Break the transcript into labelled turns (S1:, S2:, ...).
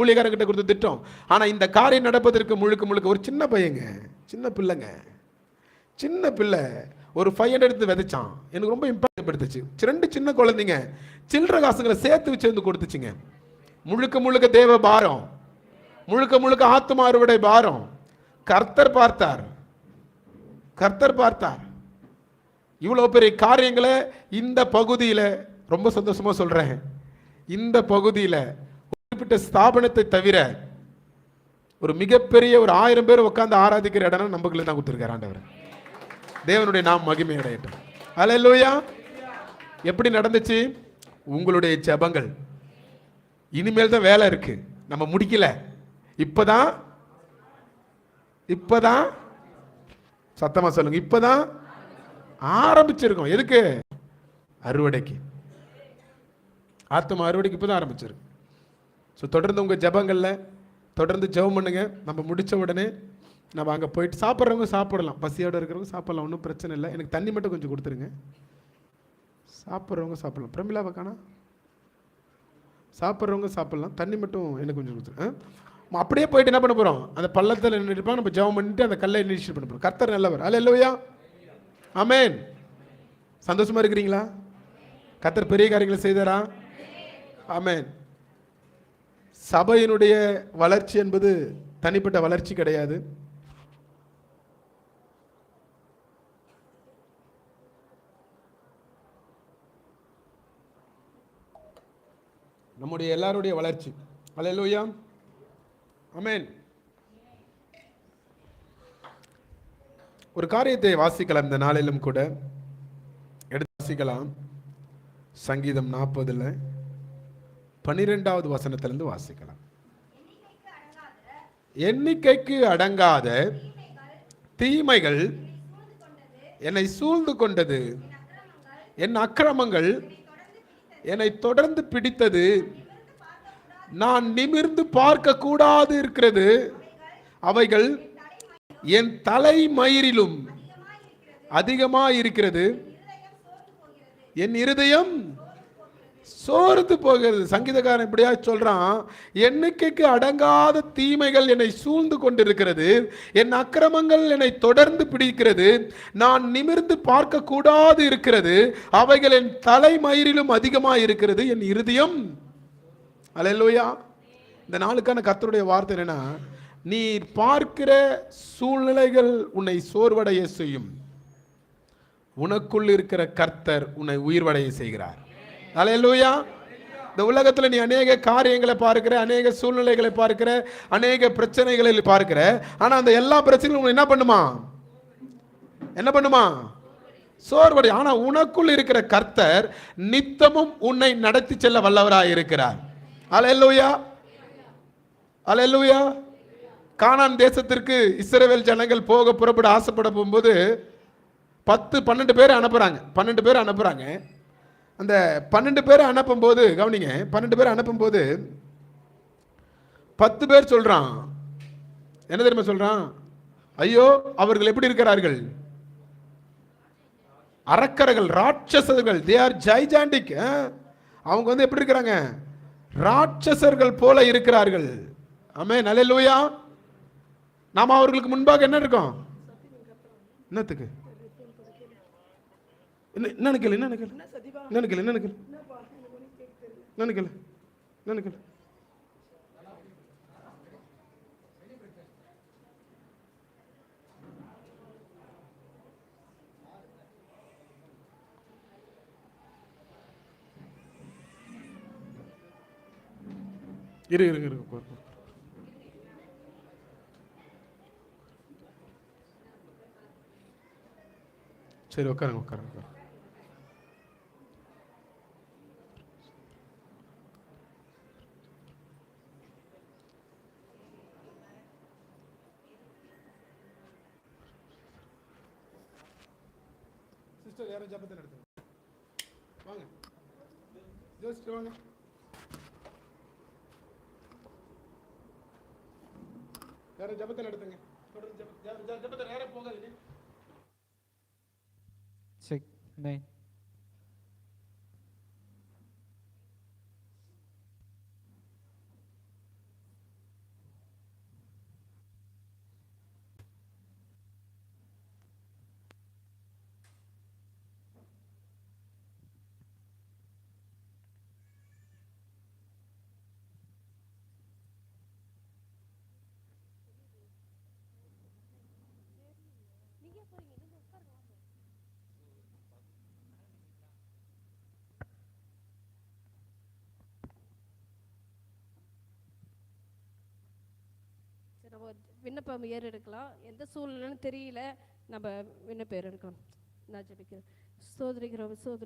S1: ஊழியக்காரங்கிட்ட கொடுத்து திட்டம். ஆனால் இந்த காரியம் நடப்பதற்கு முழுக்க முழுக்க ஒரு சின்ன பையங்க சின்ன பிள்ளைங்க சின்ன பிள்ளை ஒரு ஃபைவ் ஹண்ட்ரட் எடுத்து விதைச்சான். எனக்கு ரொம்ப இம்பாக்ட் படுத்துச்சு ரெண்டு சின்ன குழந்தைங்க சில்லற காசுங்களை சேர்த்து வச்சு வந்து கொடுத்துச்சுங்க. முழுக்க முழுக்க தேவ பாரம் முழுக்க முழுக்க ஆத்தும அறுவடை பாரம். கர்த்தர் பார்த்தார். கர்த்தர் பார்த்தார். இவ்வளோ பெரிய காரியங்களை இந்த பகுதியில் ரொம்ப சந்தோஷமாக சொல்கிறேன் இந்த பகுதியில் குறிப்பிட்ட ஸ்தாபனத்தை தவிர ஒரு மிகப்பெரிய ஒரு ஆயிரம் பேர் உட்காந்து ஆராதிக்கிற இடம் நம்புகளை தான் கொடுத்துருக்காரு ஆண்டவர். தேவனுடைய நாம் மகிமை அடையட்டும். அல்லேலூயா எப்படி நடந்துச்சு? உங்களுடைய ஜபங்கள். இனிமேல் தான் வேலை இருக்கு. நம்ம முடிக்கல. இப்பதான் இப்பதான் சத்தமா சொல்லுங்க. இப்பதான் ஆரம்பிச்சிருக்கோம். எதுக்கு? அறுவடைக்கு. ஆத்மா அறுவடைக்கு இப்பதான் ஆரம்பிச்சிருக்கு. ஸோ தொடர்ந்து உங்கள் ஜபங்களில் தொடர்ந்து ஜெபம் பண்ணுங்கள் நம்ம முடித்த உடனே நம்ம அங்கே போயிட்டு சாப்பிட்றவங்க சாப்பிடலாம். பசியோடு இருக்கிறவங்க சாப்பிடலாம். ஒன்றும் பிரச்சனை இல்லை. எனக்கு தண்ணி மட்டும் கொஞ்சம் கொடுத்துருங்க. சாப்பிட்றவங்க சாப்பிடலாம். பிரமிளாவை காணா சாப்பிட்றவங்க சாப்பிட்லாம். தண்ணி மட்டும் எனக்கு கொஞ்சம் கொடுத்துருங்க ஆ? அப்படியே போயிட்டு என்ன பண்ண போகிறோம் அந்த பள்ளத்தில் நின்று இருப்பாங்க நம்ம ஜெபம் பண்ணிட்டு அந்த கல்லை இனிஷியேட் பண்ண போகிறோம் கர்த்தர் நல்லவர். அல்ல இல்லையா ஆமேன் சந்தோஷமாக இருக்கிறீங்களா? கர்த்தர் பெரிய காரியங்களை செய்தாரா? ஆமேன் சபையினுடைய வளர்ச்சி என்பது தனிப்பட்ட வளர்ச்சி கிடையாது. நம்முடைய எல்லாருடைய வளர்ச்சி. அல்லேலூயா அமேன் ஒரு காரியத்தை வாசிக்கலாம். இந்த நாளிலும் கூட எடுத்து வாசிக்கலாம். சங்கீதம் நாற்பதில். பன்னிரெண்டாவது வசனத்திலிருந்து வாசிக்கலாம். எண்ணிக்கைக்கு அடங்காத தீமைகள் என்னை சூழ்ந்து கொண்டது. என் அக்கிரமங்கள் என்னை தொடர்ந்து பிடித்தது. நான் நிமிர்ந்து பார்க்க கூடாது இருக்கிறது. அவைகள் என் தலைமயிரிலும் அதிகமாக இருக்கிறது என் இருதயம் சோர்ந்து போகிறது. சங்கீதக்காரன் இப்படியா சொல்கிறான் எண்ணிக்கைக்கு அடங்காத தீமைகள் என்னை சூழ்ந்து கொண்டிருக்கிறது. என் அக்கிரமங்கள் என்னை தொடர்ந்து பிடிக்கிறது. நான் நிமிர்ந்து பார்க்க கூடாது இருக்கிறது. அவைகள் என் தலைமயிரிலும் அதிகமாக இருக்கிறது. என் இருதயம். அல்லேலூயா இந்த நாளுக்கான கர்த்தருடைய வார்த்தை என்னன்னா நீ பார்க்கிற சூழ்நிலைகள் உன்னை சோர்வடைய செய்யும். உனக்குள் இருக்கிற கர்த்தர் உன்னை உயிர்வடைய செய்கிறார். அலையலூயா இந்த உலகத்தில் நீ அநேக காரியங்களை பார்க்கிற அநேக சூழ்நிலைகளை பார்க்கிற அநேக பிரச்சனைகளை பார்க்கிற. ஆனால் அந்த எல்லா பிரச்சனைகளும் உன்னை என்ன பண்ணுமா? என்ன பண்ணுமா? சோர்வடை. ஆனால் உனக்குள் இருக்கிற கர்த்தர் நித்தமும் உன்னை நடத்தி செல்ல வல்லவராக இருக்கிறார். அல்லேலூயா அல்லேலூயா கானான் தேசத்திற்கு இஸ்ரேவேல் ஜனங்கள் போக புறப்பட ஆசைப்பட போகும்போது பத்து பன்னெண்டு பேர் அனுப்புகிறாங்க பன்னெண்டு பேர் அனுப்புகிறாங்க அந்த பன்னெண்டு பேர் அனுப்பும்போது கவனிங்க பன்னெண்டு பேர் அனுப்பும்போது பத்து பேர் சொல்றான். என்ன தெரியுமா சொல்றான்? ஐயோ அவர்கள் எப்படி இருக்கிறார்கள்? அரக்கர்கள் ராட்சசர்கள் தே ஆர் ஜைஜாண்டிக் அவங்க வந்து எப்படி இருக்கிறாங்க? ராட்சசர்கள் போல இருக்கிறார்கள். ஆமே நல்ல நாம அவர்களுக்கு முன்பாக என்ன இருக்கோம்? என்னத்துக்கு? என்ன கேளு என்ன கேளு. என்ன கேளு என்ன கேளு. என்ன கேளு இரு இருங்க இருங்க போ, போ. சரி உட்காருங்க உட்காருங்க உட்காருங்க சிஸ்டர் யாரும் ஜபத்தை நடத்துங்க வாங்க. ஜோசிட்டு வாங்க. யாரும் ஜபத்தை நடத்துங்க தொடர்ந்து ஜப- ஜப- ஜப- ஜபத்தை நேரம் போகாதீங்க.
S2: Check. Nine. நம்ம விண்ணப்பம் ஏறெடுக்கலாம். எந்த சூழ்நிலைன்னு தெரியல. நம்ம விண்ணப்பம் ஏறெடுக்கலாம். நான் ஜபிக்கிறேன். சோதரிக்கிறோம் சோதரி